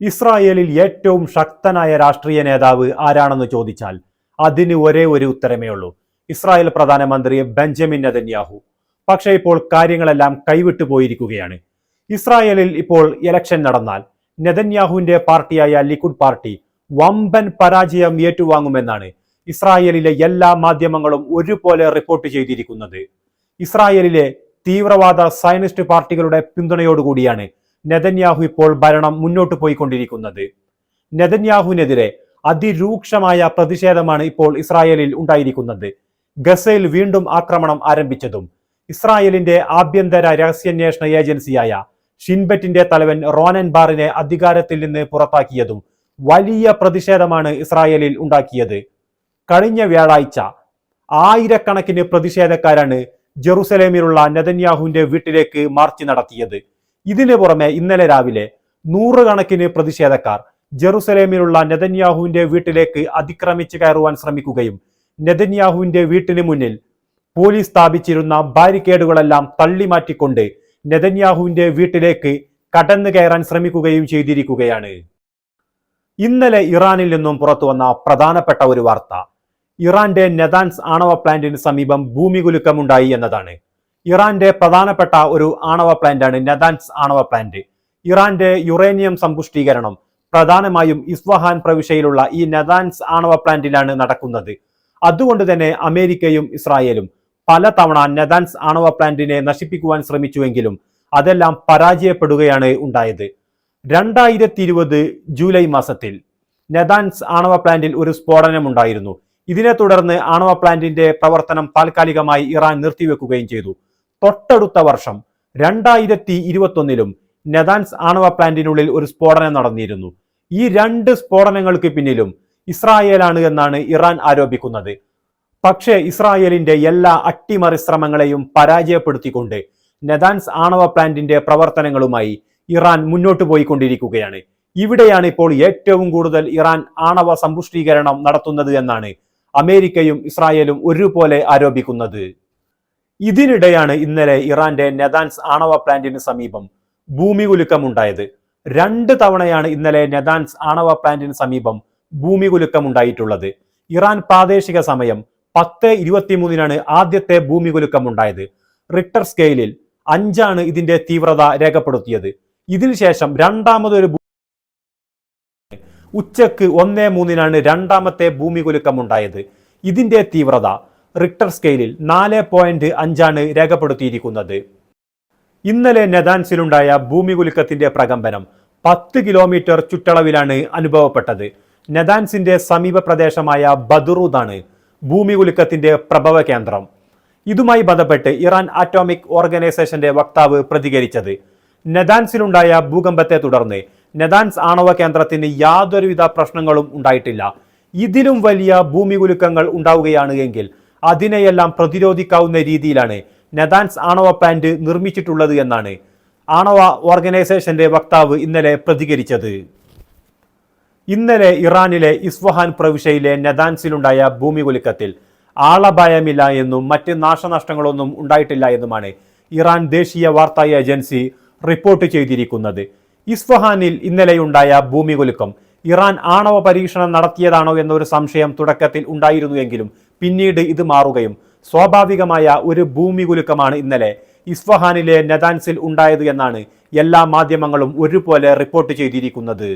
ഇസ്രായേലിൽ ഏറ്റവും ശക്തനായ രാഷ്ട്രീയ നേതാവ് ആരാണെന്ന് ചോദിച്ചാൽ അതിന് ഒരേ ഒരു ഉത്തരമേ ഉള്ളൂ. ഇസ്രായേൽ പ്രധാനമന്ത്രി ബെഞ്ചമിൻ നെതന്യാഹു. പക്ഷേ ഇപ്പോൾ കാര്യങ്ങളെല്ലാം കൈവിട്ടു പോയിരിക്കുകയാണ്. ഇസ്രായേലിൽ ഇപ്പോൾ ഇലക്ഷൻ നടന്നാൽ നെതന്യാഹുവിന്റെ പാർട്ടിയായ ലിക്കുഡ് പാർട്ടി വമ്പൻ പരാജയം ഏറ്റുവാങ്ങുമെന്നാണ് ഇസ്രായേലിലെ എല്ലാ മാധ്യമങ്ങളും ഒരുപോലെ റിപ്പോർട്ട് ചെയ്തിരിക്കുന്നത്. ഇസ്രായേലിലെ തീവ്രവാദ സയനിസ്റ്റ് പാർട്ടികളുടെ പിന്തുണയോടുകൂടിയാണ് നെതന്യാഹു ഇപ്പോൾ ഭരണം മുന്നോട്ട് പോയിക്കൊണ്ടിരിക്കുന്നത്. നെതന്യാഹുവിനെതിരെ അതിരൂക്ഷമായ പ്രതിഷേധമാണ് ഇപ്പോൾ ഇസ്രായേലിൽ ഉണ്ടായിരിക്കുന്നത്. ഗസയിൽ വീണ്ടും ആക്രമണം ആരംഭിച്ചതും ഇസ്രായേലിന്റെ ആഭ്യന്തര രഹസ്യാന്വേഷണ ഏജൻസിയായ ഷിൻബറ്റിന്റെ തലവൻ റോനൻ ബാറിനെ അധികാരത്തിൽ നിന്ന് പുറത്താക്കിയതും വലിയ പ്രതിഷേധമാണ് ഇസ്രായേലിൽ ഉണ്ടാക്കിയത്. കഴിഞ്ഞ വ്യാഴാഴ്ച ആയിരക്കണക്കിന് പ്രതിഷേധക്കാരാണ് ജെറുസലേമിലുള്ള നെതന്യാഹുവിന്റെ വീട്ടിലേക്ക് മാർച്ച് നടത്തിയത്. ഇതിനു പുറമെ ഇന്നലെ രാവിലെ നൂറുകണക്കിന് പ്രതിഷേധക്കാർ ജെറുസലേമിലുള്ള നെതന്യാഹുവിന്റെ വീട്ടിലേക്ക് അതിക്രമിച്ചു കയറുവാൻ ശ്രമിക്കുകയും നെതന്യാഹുവിന്റെ വീട്ടിന് മുന്നിൽ പോലീസ് സ്ഥാപിച്ചിരുന്ന ബാരിക്കേഡുകളെല്ലാം തള്ളിമാറ്റിക്കൊണ്ട് നെതന്യാഹുവിന്റെ വീട്ടിലേക്ക് കടന്നു കയറാൻ ശ്രമിക്കുകയും ചെയ്തിരിക്കുകയാണ്. ഇന്നലെ ഇറാനിൽ നിന്നും പുറത്തു വന്ന പ്രധാനപ്പെട്ട ഒരു വാർത്ത. ഇറാന്റെ നെതാൻസ് ആണവ പ്ലാന്റിന് സമീപം ഭൂമികുലുക്കമുണ്ടായി എന്നതാണ്. ഇറാന്റെ പ്രധാനപ്പെട്ട ഒരു ആണവ പ്ലാന്റാണ് നദാൻസ് ആണവ പ്ലാന്റ് ഇറാന്റെ യുറേനിയം സമ്പുഷ്ടീകരണം പ്രധാനമായും ഇസ്വഹാൻ പ്രവിശ്യയിലുള്ള ഈ നദാൻസ് ആണവ പ്ലാന്റിലാണ് നടക്കുന്നത്. അതുകൊണ്ട് തന്നെ അമേരിക്കയും ഇസ്രായേലും പലതവണ നദാൻസ് ആണവ പ്ലാന്റിനെ നശിപ്പിക്കുവാൻ ശ്രമിച്ചുവെങ്കിലും അതെല്ലാം പരാജയപ്പെടുകയാണ് ഉണ്ടായത്. രണ്ടായിരത്തി ഇരുപത് ജൂലൈ മാസത്തിൽ നെതാൻസ് ആണവ പ്ലാന്റിൽ ഒരു സ്ഫോടനം ഉണ്ടായിരുന്നു. ഇതിനെ തുടർന്ന് ആണവ പ്ലാന്റിന്റെ പ്രവർത്തനം താൽക്കാലികമായി ഇറാൻ നിർത്തിവെക്കുകയും ചെയ്തു. തൊട്ടടുത്ത വർഷം രണ്ടായിരത്തി ഇരുപത്തൊന്നിലും നെതാൻസ് ആണവ പ്ലാന്റിനുള്ളിൽ ഒരു സ്ഫോടനം നടന്നിരുന്നു. ഈ രണ്ട് സ്ഫോടനങ്ങൾക്ക് പിന്നിലും ഇസ്രായേലാണ് എന്നാണ് ഇറാൻ ആരോപിക്കുന്നത്. പക്ഷേ ഇസ്രായേലിന്റെ എല്ലാ അട്ടിമറി ശ്രമങ്ങളെയും പരാജയപ്പെടുത്തിക്കൊണ്ട് നെതാൻസ് ആണവ പ്ലാന്റിന്റെ പ്രവർത്തനങ്ങളുമായി ഇറാൻ മുന്നോട്ട് പോയിക്കൊണ്ടിരിക്കുകയാണ്. ഇവിടെയാണ് ഇപ്പോൾ ഏറ്റവും കൂടുതൽ ഇറാൻ ആണവ സമ്പുഷ്ടീകരണം നടത്തുന്നത് എന്നാണ് അമേരിക്കയും ഇസ്രായേലും ഒരുപോലെ ആരോപിക്കുന്നത്. ഇതിനിടെയാണ് ഇന്നലെ ഇറാന്റെ നെതാൻസ് ആണവ പ്ലാന്റിന് സമീപം ഭൂമികുലുക്കമുണ്ടായത്. രണ്ട് തവണയാണ് ഇന്നലെ നെതാൻസ് ആണവ പ്ലാന്റിന് സമീപം ഭൂമികുലുക്കമുണ്ടായിട്ടുള്ളത്. ഇറാൻ പ്രാദേശിക സമയം പത്ത് ഇരുപത്തിമൂന്നിനാണ് ആദ്യത്തെ ഭൂമികുലുക്കമുണ്ടായത്. റിക്ടർ സ്കെയിലിൽ അഞ്ചാണ് ഇതിന്റെ തീവ്രത രേഖപ്പെടുത്തിയത്. ഇതിനുശേഷം രണ്ടാമതൊരു ഉച്ചയ്ക്ക് ഒന്നേ മൂന്നിനാണ് രണ്ടാമത്തെ ഭൂമികുലുക്കമുണ്ടായത്. ഇതിന്റെ തീവ്രത റിക്ടർ സ്കെയിലിൽ നാല് പോയിന്റ് അഞ്ചാണ് രേഖപ്പെടുത്തിയിരിക്കുന്നത്. ഇന്നലെ നെതാൻസിലുണ്ടായ ഭൂമികുലുക്കത്തിന്റെ പ്രകമ്പനം പത്ത് കിലോമീറ്റർ ചുറ്റളവിലാണ് അനുഭവപ്പെട്ടത്. നെതാൻസിന്റെ സമീപ പ്രദേശമായ ബദറൂദാണ് ഭൂമികുലുക്കത്തിന്റെ പ്രഭവ കേന്ദ്രം. ഇതുമായി ബന്ധപ്പെട്ട് ഇറാൻ ആറ്റോമിക് ഓർഗനൈസേഷന്റെ വക്താവ് പ്രതികരിച്ചത്. നെതാൻസിലുണ്ടായ ഭൂകമ്പത്തെ തുടർന്ന് നെതാൻസ് ആണവ കേന്ദ്രത്തിന് യാതൊരുവിധ പ്രശ്നങ്ങളും ഉണ്ടായിട്ടില്ല. ഇതിലും വലിയ ഭൂമികുലുക്കങ്ങൾ ഉണ്ടാവുകയാണ് എങ്കിൽ അതിനെയെല്ലാം പ്രതിരോധിക്കാവുന്ന രീതിയിലാണ്. നെതാൻസ് ആണവ പ്ലാന്റ് നിർമ്മിച്ചിട്ടുള്ളത് എന്നാണ് ആണവ ഓർഗനൈസേഷന്റെ വക്താവ് ഇന്നലെ പ്രതികരിച്ചത്. ഇന്നലെ ഇറാനിലെ ഇസ്വഹാൻ പ്രവിശ്യയിലെ നെതാൻസിലുണ്ടായ ഭൂമികുലുക്കത്തിൽ ആളപായമില്ല എന്നും മറ്റ് നാശനഷ്ടങ്ങളൊന്നും ഉണ്ടായിട്ടില്ല എന്നുമാണ് ഇറാൻ ദേശീയ വാർത്താ ഏജൻസി റിപ്പോർട്ട് ചെയ്തിരിക്കുന്നത്. ഇസ്ഫഹാനിൽ ഇന്നലെയുണ്ടായ ഭൂമികുലുക്കം ഇറാൻ ആണവ പരീക്ഷണം നടത്തിയതാണോ എന്നൊരു സംശയം തുടക്കത്തിൽ ഉണ്ടായിരുന്നുവെങ്കിലും പിന്നീട് ഇത് മാറുകയും സ്വാഭാവികമായ ഒരു ഭൂമികുലുക്കമാണ് ഇന്നലെ. ഇസ്ഫഹാനിലെ നെതാൻസിൽ ഉണ്ടായത് എന്നാണ് എല്ലാ മാധ്യമങ്ങളും ഒരുപോലെ റിപ്പോർട്ട് ചെയ്തിരിക്കുന്നത്.